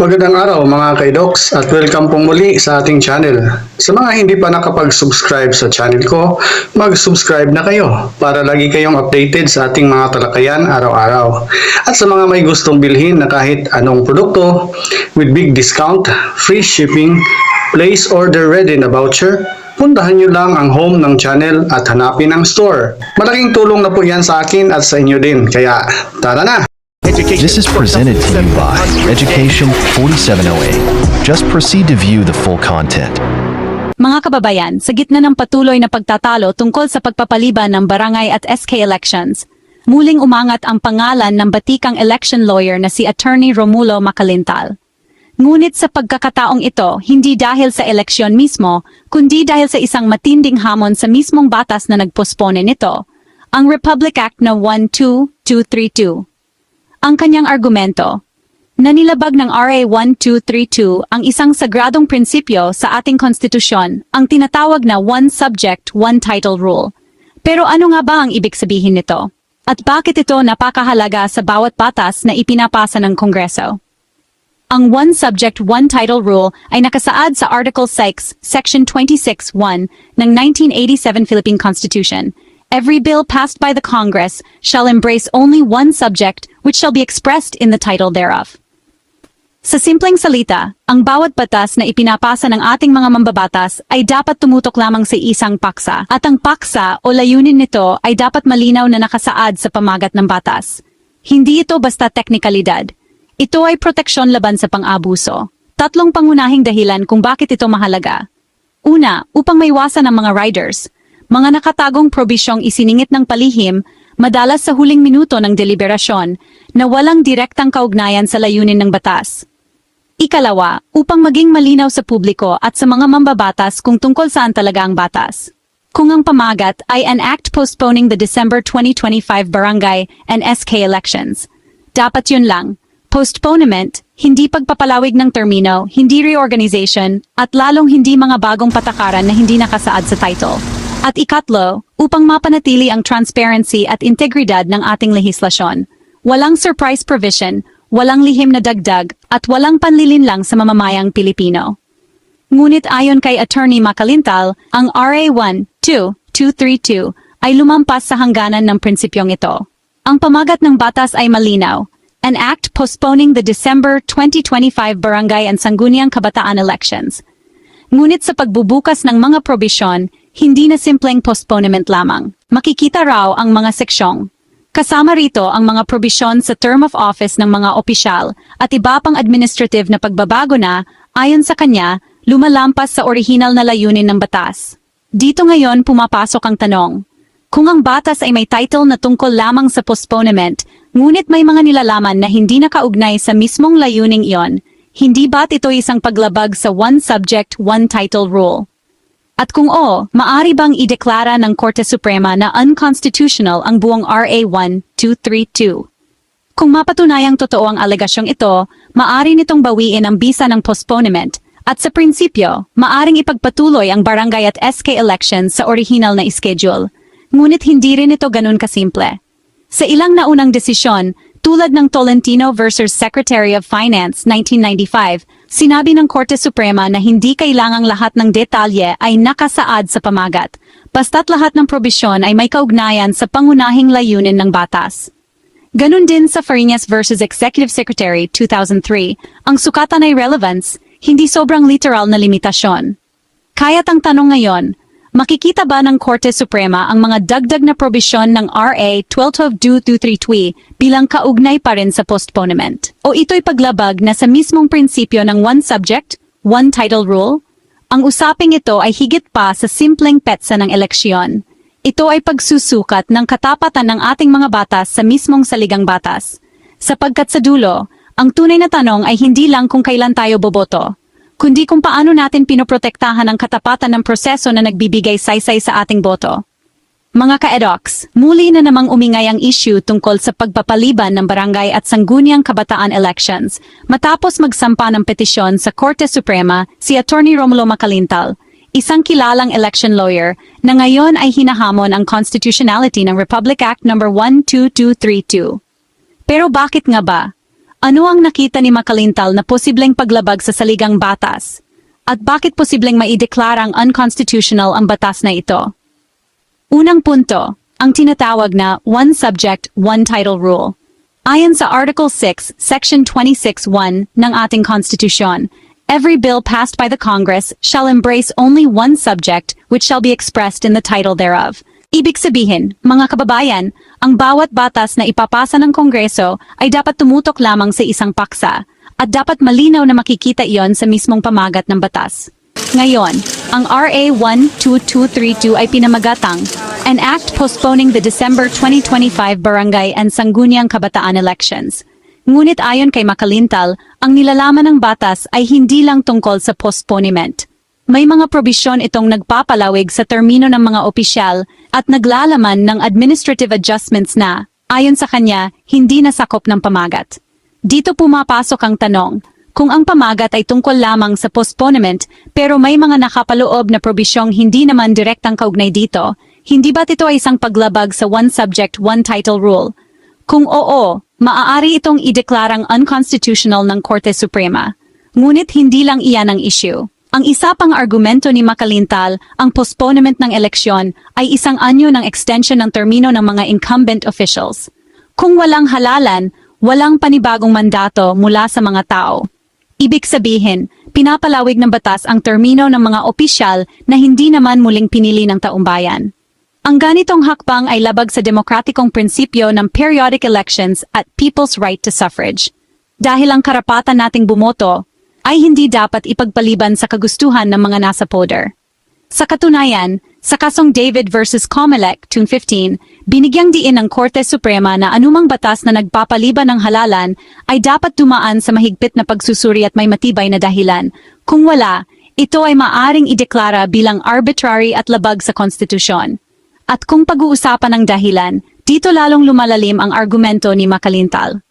Magandang araw mga kaidoks at welcome pong muli sa ating channel. Sa mga hindi pa nakapag-subscribe sa channel ko, mag-subscribe na kayo para lagi kayong updated sa ating mga talakayan araw-araw. At sa mga may gustong bilhin na kahit anong produkto with big discount, free shipping, place order ready na voucher, puntahan nyo lang ang home ng channel at hanapin ang store. Malaking tulong na po yan sa akin at sa inyo din, kaya tara na! This is presented to you by Education 4708. Just proceed to view the full content. Mga kababayan, sa gitna ng patuloy na pagtatalo tungkol sa pagpapaliban ng barangay at SK elections, muling umangat ang pangalan ng batikang election lawyer na si Attorney Romulo Macalintal. Ngunit sa pagkakataong ito, hindi dahil sa eleksyon mismo, kundi dahil sa isang matinding hamon sa mismong batas na nagpospone nito, ang Republic Act na 12232. Ang kanyang argumento, Nanilabag ng RA 1232 ang isang sagradong prinsipyo sa ating konstitusyon, ang tinatawag na One Subject, One Title Rule. Pero ano nga ba ang ibig sabihin nito? At bakit ito napakahalaga sa bawat batas na ipinapasa ng Kongreso? Ang One Subject, One Title Rule ay nakasaad sa Article 6, Section 26.1 ng 1987 Philippine Constitution. Every bill passed by the Congress shall embrace only one subject which shall be expressed in the title thereof. Sa simpleng salita, ang bawat batas na ipinapasa ng ating mga mambabatas ay dapat tumutok lamang sa isang paksa at ang paksa o layunin nito ay dapat malinaw na nakasaad sa pamagat ng batas. Hindi ito basta teknikalidad. Ito ay proteksyon laban sa pang-abuso. Tatlong pangunahing dahilan kung bakit ito mahalaga. Una, upang maiwasan ang mga riders. Mga nakatagong probisyong isiningit ng palihim, madalas sa huling minuto ng deliberasyon, na walang direktang kaugnayan sa layunin ng batas. Ikalawa, upang maging malinaw sa publiko at sa mga mambabatas kung tungkol saan talaga ang batas. Kung ang pamagat ay an act postponing the December 2025 barangay and SK elections. Dapat yun lang. Postponement, hindi pagpapalawig ng termino, hindi reorganization, at lalong hindi mga bagong patakaran na hindi nakasaad sa title. At ikatlo, upang mapanatili ang transparency at integridad ng ating lehislasyon. Walang surprise provision, walang lihim na dagdag, at walang panlilinlang sa mamamayang Pilipino. Ngunit ayon kay Attorney Macalintal, ang RA 12232 ay lumampas sa hangganan ng prinsipyong ito. Ang pamagat ng batas ay malinaw, an act postponing the December 2025 barangay and sangguniang kabataan elections. Ngunit sa pagbubukas ng mga probisyon, hindi na simpleng postponement lamang. Makikita raw ang mga seksyong. Kasama rito ang mga probisyon sa term of office ng mga opisyal at iba pang administrative na pagbabago na, ayon sa kanya, lumalampas sa orihinal na layunin ng batas. Dito ngayon pumapasok ang tanong. Kung ang batas ay may title na tungkol lamang sa postponement, ngunit may mga nilalaman na hindi nakaugnay sa mismong layuning iyon, hindi ba't ito isang paglabag sa one subject, one title rule? At kung oo, maari bang ideklara ng Korte Suprema na unconstitutional ang buong RA 1232? Kung mapatunayang totoo ang alegasyong ito, maari nitong bawiin ang bisa ng postponement at sa prinsipyo, maaring ipagpatuloy ang barangay at SK elections sa original na schedule. Ngunit hindi rin ito ganun kasimple. Sa ilang naunang desisyon, tulad ng Tolentino versus Secretary of Finance 1995, sinabi ng Korte Suprema na hindi kailangang lahat ng detalye ay nakasaad sa pamagat, basta't lahat ng probisyon ay may kaugnayan sa pangunahing layunin ng batas. Ganon din sa Farinas versus Executive Secretary 2003, ang sukatan ay relevance, hindi sobrang literal na limitasyon. Kaya't ang tanong ngayon, makikita ba ng Korte Suprema ang mga dagdag na probisyon ng RA 122232 bilang kaugnay pa rin sa postponement? O ito'y paglabag na sa mismong prinsipyo ng one subject, one title rule? Ang usaping ito ay higit pa sa simpleng petsa ng eleksyon. Ito ay pagsusukat ng katapatan ng ating mga batas sa mismong saligang batas. Sapagkat sa dulo, ang tunay na tanong ay hindi lang kung kailan tayo boboto, kundi kung paano natin pinoprotektahan ang katapatan ng proseso na nagbibigay saysay sa ating boto. Mga ka-edox, muli na namang umingay ang issue tungkol sa pagpapaliban ng barangay at sangguniang kabataan elections matapos magsampa ng petisyon sa Korte Suprema si Attorney Romulo Macalintal, isang kilalang election lawyer na ngayon ay hinahamon ang constitutionality ng Republic Act No. 12232. Pero bakit nga ba? Ano ang nakita ni Makalintal na posibleng paglabag sa saligang batas? At bakit posibleng maideklarang unconstitutional ang batas na ito? Unang punto, ang tinatawag na One Subject, One Title Rule. Ayon sa Article 6, Section 26.1 ng ating konstitusyon, every bill passed by the Congress shall embrace only one subject which shall be expressed in the title thereof. Ibig sabihin, mga kababayan, ang bawat batas na ipapasa ng Kongreso ay dapat tumutok lamang sa isang paksa at dapat malinaw na makikita iyon sa mismong pamagat ng batas. Ngayon, ang RA 12232 ay pinamagatang an act postponing the December 2025 Barangay and Sangguniang Kabataan elections. Ngunit ayon kay Makalintal, ang nilalaman ng batas ay hindi lang tungkol sa postponement. May mga probisyon itong nagpapalawig sa termino ng mga opisyal at naglalaman ng administrative adjustments na, ayon sa kanya, hindi nasakop ng pamagat. Dito pumapasok ang tanong, kung ang pamagat ay tungkol lamang sa postponement pero may mga nakapaloob na probisyong hindi naman direktang kaugnay dito, hindi ba ito ay isang paglabag sa one subject, one title rule? Kung oo, maaari itong ideklarang unconstitutional ng Korte Suprema. Ngunit hindi lang iyan ang issue. Ang isa pang argumento ni Makalintal, ang postponement ng eleksyon ay isang anyo ng extension ng termino ng mga incumbent officials. Kung walang halalan, walang panibagong mandato mula sa mga tao. Ibig sabihin, pinapalawig ng batas ang termino ng mga opisyal na hindi naman muling pinili ng taumbayan. Ang ganitong hakbang ay labag sa demokratikong prinsipyo ng periodic elections at people's right to suffrage. Dahil ang karapatan nating bumoto ay hindi dapat ipagpaliban sa kagustuhan ng mga nasa poder. Sa katunayan, sa kasong David versus Comelec 2015, binigyang diin ng Korte Suprema na anumang batas na nagpapaliban ng halalan ay dapat dumaan sa mahigpit na pagsusuri at may matibay na dahilan. Kung wala, ito ay maaring ideklara bilang arbitrary at labag sa konstitusyon. At kung pag-uusapan ng dahilan, dito lalong lumalalim ang argumento ni Makalintal.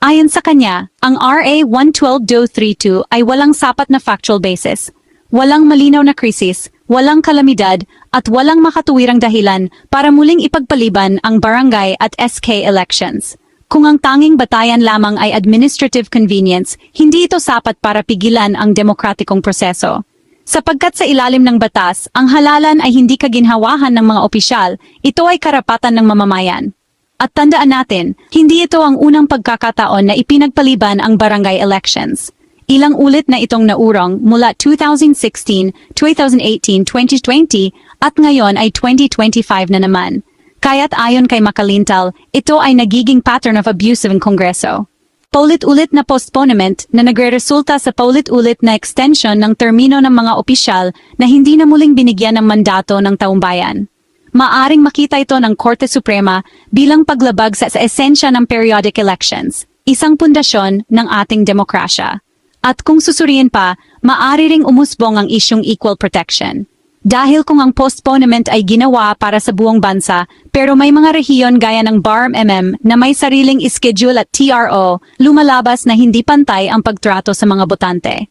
Ayon sa kanya, ang RA 112-32 ay walang sapat na factual basis, walang malinaw na krisis, walang kalamidad, at walang makatuwirang dahilan para muling ipagpaliban ang barangay at SK elections. Kung ang tanging batayan lamang ay administrative convenience, hindi ito sapat para pigilan ang demokratikong proseso. Sapagkat sa ilalim ng batas, ang halalan ay hindi kaginhawahan ng mga opisyal, ito ay karapatan ng mamamayan. At tandaan natin, hindi ito ang unang pagkakataon na ipinagpaliban ang barangay elections. Ilang ulit na itong naurong mula 2016, 2018, 2020 at ngayon ay 2025 na naman. Kaya't ayon kay Makalintal, ito ay nagiging pattern of abuse ng Kongreso. Paulit-ulit na postponement na nagre-resulta sa paulit-ulit na extension ng termino ng mga opisyal na hindi na muling binigyan ng mandato ng taumbayan maaring makita ito ng Korte Suprema bilang paglabag sa, sa esensya ng periodic elections, isang pundasyon ng ating demokrasya. At kung susuriin pa, maari ring umusbong ang isyong equal protection. Dahil kung ang postponement ay ginawa para sa buong bansa, pero may mga rehiyon gaya ng BARM-MM na may sariling schedule at TRO, lumalabas na hindi pantay ang pagtrato sa mga botante.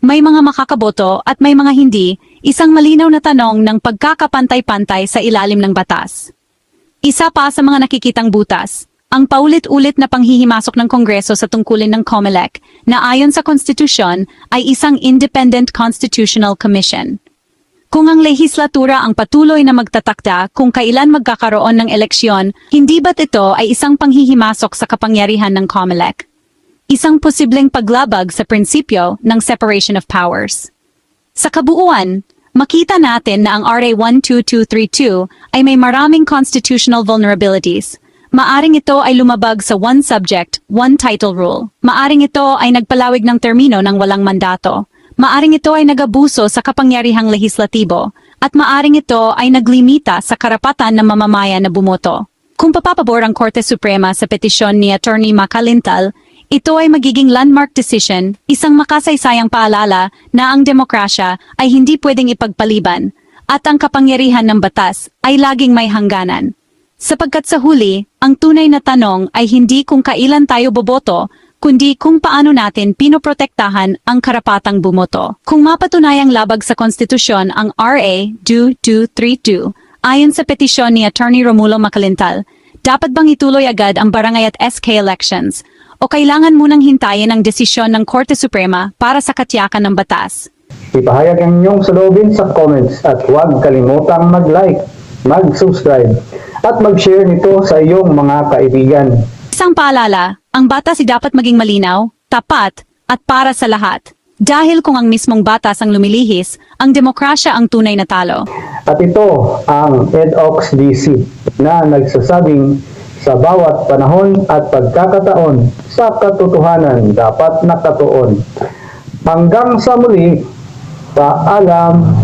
May mga makakaboto at may mga hindi, isang malinaw na tanong ng pagkakapantay-pantay sa ilalim ng batas. Isa pa sa mga nakikitang butas, ang paulit-ulit na panghihimasok ng Kongreso sa tungkulin ng COMELEC na ayon sa konstitusyon ay isang Independent Constitutional Commission. Kung ang lehislatura ang patuloy na magtatakda kung kailan magkakaroon ng eleksyon, hindi ba't ito ay isang panghihimasok sa kapangyarihan ng COMELEC? Isang posibleng paglabag sa prinsipyo ng separation of powers. Sa kabuuan, makita natin na ang RA 12232 ay may maraming constitutional vulnerabilities. Maaring ito ay lumabag sa one subject, one title rule. Maaring ito ay nagpalawig ng termino ng walang mandato. Maaring ito ay nagabuso sa kapangyarihang lehislatibo. At maaring ito ay naglimita sa karapatan ng mamamayan na bumoto. Kung papapabor ang Korte Suprema sa petisyon ni Attorney Makalintal, ito ay magiging landmark decision, isang makasaysayang paalala na ang demokrasya ay hindi pwedeng ipagpaliban at ang kapangyarihan ng batas ay laging may hangganan. Sapagkat sa huli, ang tunay na tanong ay hindi kung kailan tayo boboto, kundi kung paano natin pinoprotektahan ang karapatang bumoto. Kung mapatunayang labag sa konstitusyon ang RA 2232, ayon sa petisyon ni Attorney Romulo Macalintal, dapat bang ituloy agad ang barangay at SK elections o kailangan munang hintayin ang desisyon ng Korte Suprema para sa katiyakan ng batas? Ipahayag ang inyong salobin sa comments at huwag kalimutang mag-like, mag-subscribe at mag-share nito sa iyong mga kaibigan. Isang paalala, ang batas ay dapat maging malinaw, tapat, at para sa lahat. Dahil kung ang mismong batas ang lumilihis, ang demokrasya ang tunay na talo. At ito ang EDOX DC na nagsasabing sa bawat panahon at pagkakataon sa katotohanan dapat nakatuon. Hanggang sa muli, paalam.